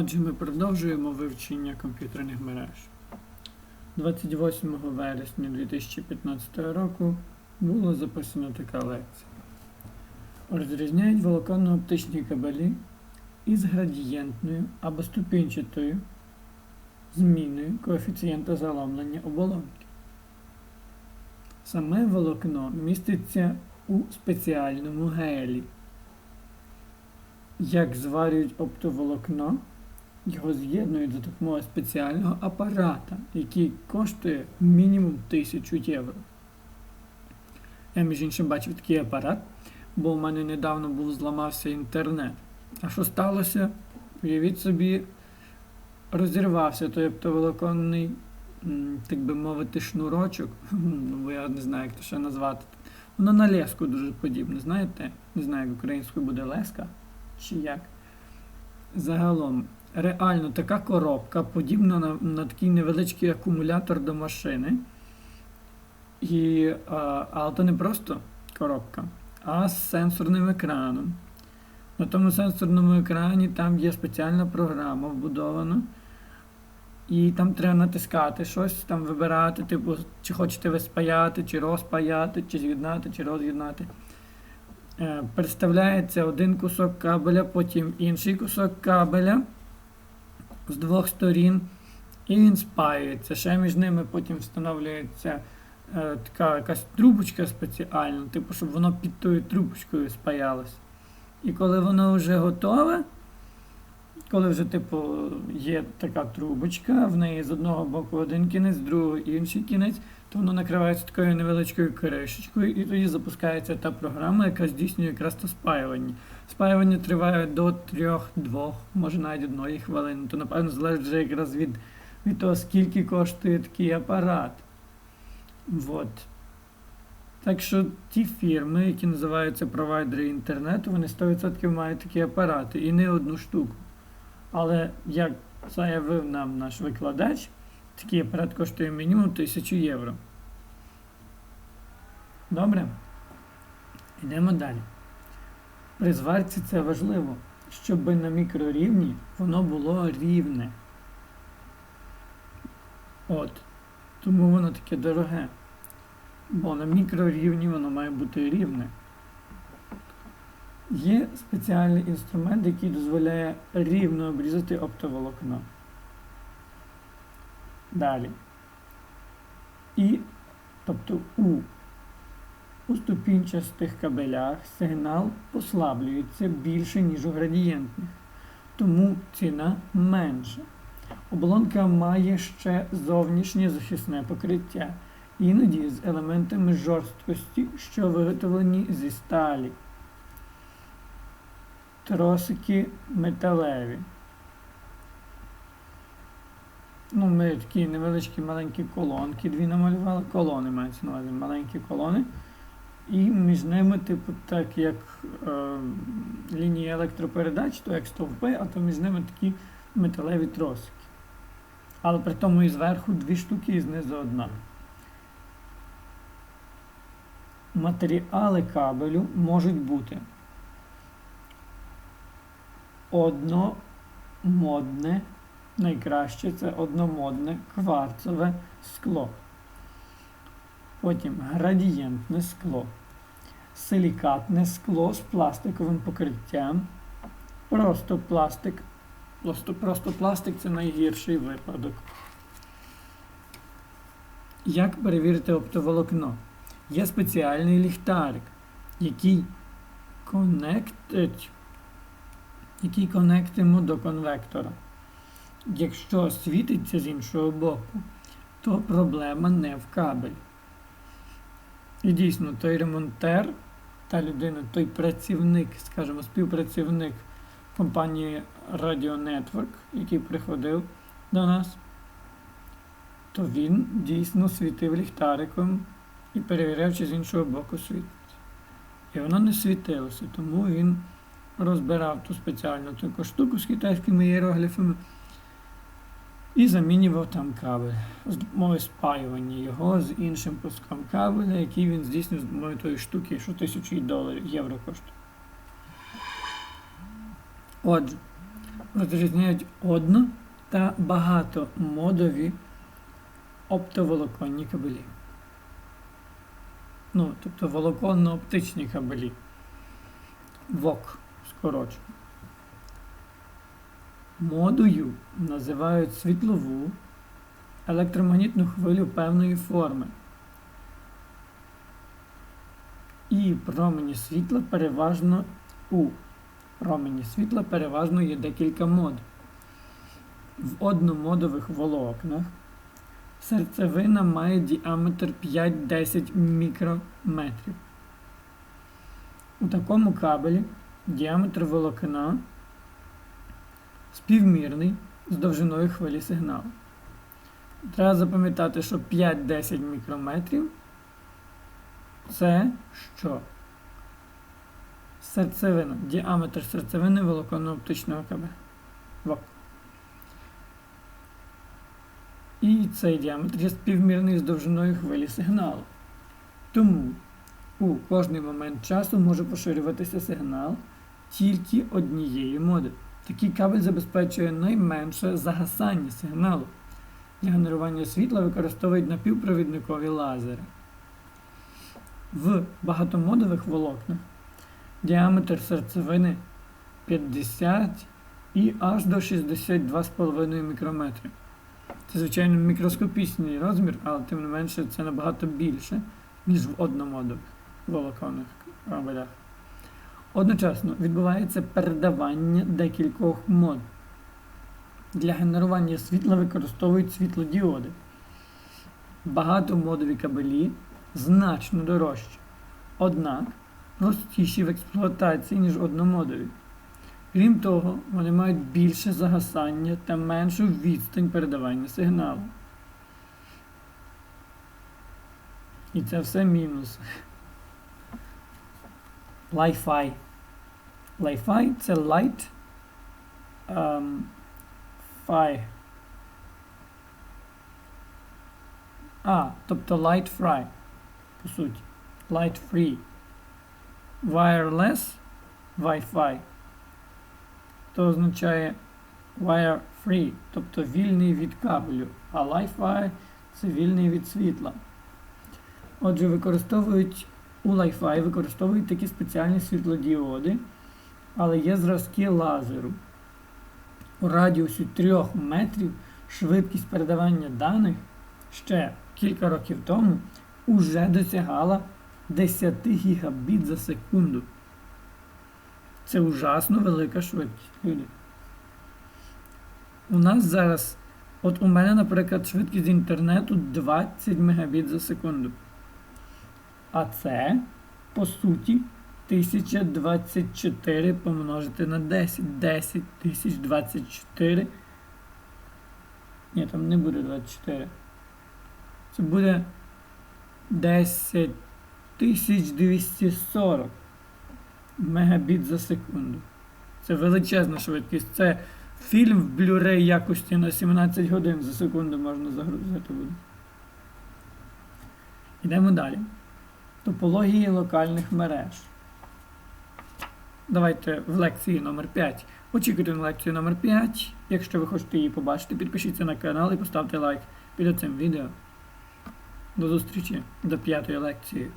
Отже, ми продовжуємо вивчення комп'ютерних мереж. 28 вересня 2015 року було записано така лекція. Розрізняють волоконно-оптичні кабелі із градієнтною або ступінчатою зміною коефіцієнта заломлення оболонки. Саме волокно міститься у спеціальному гелі. Як зварюють оптоволокно, його з'єднують за допомогою спеціального апарата, який коштує мінімум 1000 євро. Я, між іншим, бачив такий апарат, бо в мене недавно був зламався інтернет. А що сталося? Уявіть собі, розірвався той оптоволоконний, так би мовити, шнурочок. Ну, я не знаю, як це ще назвати. Воно на леску дуже подібне, знаєте? Не знаю, як українською буде леска чи як. Загалом, реально така коробка, подібна на, на такий невеличкий акумулятор до машини. І, а, але то не просто коробка, а з сенсорним екраном. На тому сенсорному екрані там є спеціальна програма вбудована. І там треба натискати щось, там вибирати, типу, чи хочете ви спаяти, чи розпаяти, чи з'єднати, чи роз'єднати. Е, Представляється один кусок кабеля, потім інший кусок кабеля з двох сторін, і він спаюється. Ще між ними потім встановлюється е, така якась трубочка спеціальна, типу, щоб воно під тою трубочкою спаялося. І коли воно вже готове, коли вже, типу, є така трубочка, в неї з одного боку один кінець, з другого інший кінець, то воно накривається такою невеличкою кришечкою, і тоді запускається та програма, яка здійснює якраз то спаювання. Спаювання триває до 3-2, може навіть одної хвилини. То, напевно, залежить вже якраз від, від того, скільки коштує такий апарат. Вот. Так що ті фірми, які називаються провайдери інтернету, вони 100% мають такі апарати і не одну штуку. Але як заявив нам наш викладач, такий апарат коштує мінімум 1000 євро. Добре? Йдемо далі. При зварці це важливо, щоб на мікрорівні воно було рівне. От. Тому воно таке дороге. Бо на мікрорівні воно має бути рівне. Є спеціальний інструмент, який дозволяє рівно обрізати оптоволокно. Далі. І, тобто у, у ступінчастих кабелях сигнал послаблюється більше, ніж у градієнтних, тому ціна менша. Оболонка має ще зовнішнє захисне покриття, іноді з елементами жорсткості, що виготовлені зі сталі. Тросики металеві. Ну, ми такі невеличкі маленькі колонки, дві намалювали, колони мається на увазі, маленькі колони. І між ними, типу, так як е, лінії електропередач, то як стовпи, а то між ними такі металеві тросики. Але при тому і зверху дві штуки і знизу одна. Матеріали кабелю можуть бути одномодне, найкраще це одномодне кварцеве скло. Потім градієнтне скло, силікатне скло з пластиковим покриттям, просто пластик. Просто, просто пластик це найгірший випадок. Як перевірити оптоволокно? Є спеціальний ліхтарик, який конектить який конектимо до конвектора. Якщо світиться з іншого боку, то проблема не в кабелі. І дійсно, той ремонтер, та людина, той працівник, скажімо, співпрацівник компанії Radio Network, який приходив до нас, то він дійсно світив ліхтариком і перевіряв, чи з іншого боку світиться. І воно не світилося, тому він розбирав ту спеціальну таку штуку з китайськими іерогліфами і замінював там кабель з допомогою спаювання його з іншим куском кабеля, який він здійснює з допомогою тої штуки, що тисячі доларів євро коштує. Отже, розрізняють одно та багатомодові оптоволоконні кабелі. Ну, тобто волоконно-оптичні кабелі. ВОК скорочено. Модою називають світлову електромагнітну хвилю певної форми. І промені світла переважно у промені світла переважно є декілька мод. В одномодових волокнах серцевина має діаметр 5-10 мікрометрів. У такому кабелі діаметр волокна співмірний з довжиною хвилі сигналу. Треба запам'ятати, що 5-10 мікрометрів це що? Серцевина. Діаметр серцевини волоконно-оптичного кабеля. І цей діаметр є співмірний з довжиною хвилі сигналу. Тому у кожний момент часу може поширюватися сигнал тільки однієї моди. Такий кабель забезпечує найменше загасання сигналу. Для генерування світла використовують напівпровідникові лазери. В багатомодових волокнах діаметр серцевини 50 і аж до 62,5 мікрометрів. Це, звичайно, мікроскопічний розмір, але тим не менше це набагато більше, ніж в одномодових волоконних кабелях. Одночасно відбувається передавання декількох мод. Для генерування світла використовують світлодіоди. Багатомодові кабелі значно дорожчі, однак простіші в експлуатації, ніж одномодові. Крім того, вони мають більше загасання та меншу відстань передавання сигналу. І це все мінус. Li-Fi. Li-Fi це light um, fi. А, тобто light free, по суті. Light free. Wireless Wi-Fi. То означає wire free, тобто вільний від кабелю, а Li-Fi це вільний від світла. Отже, використовують у Li-Fi використовують такі спеціальні світлодіоди, але є зразки лазеру. У радіусі 3 метрів швидкість передавання даних ще кілька років тому уже досягала 10 гігабіт за секунду. Це ужасно велика швидкість, люди. У нас зараз, от у мене, наприклад, швидкість інтернету 20 мегабіт за секунду. А це, по суті, 1024 помножити на 10. 10 тисяч 24. Ні, там не буде 24. Це буде 10 240 мегабіт за секунду. Це величезна швидкість. Це фільм в Blu-ray якості на 17 годин за секунду можна загрузити буде. Йдемо далі. Топології локальних мереж. Давайте в лекції номер 5 Очікуйте на лекцію номер 5 Якщо ви хочете її побачити, підпишіться на канал і поставте лайк під цим відео. До зустрічі до п'ятої лекції.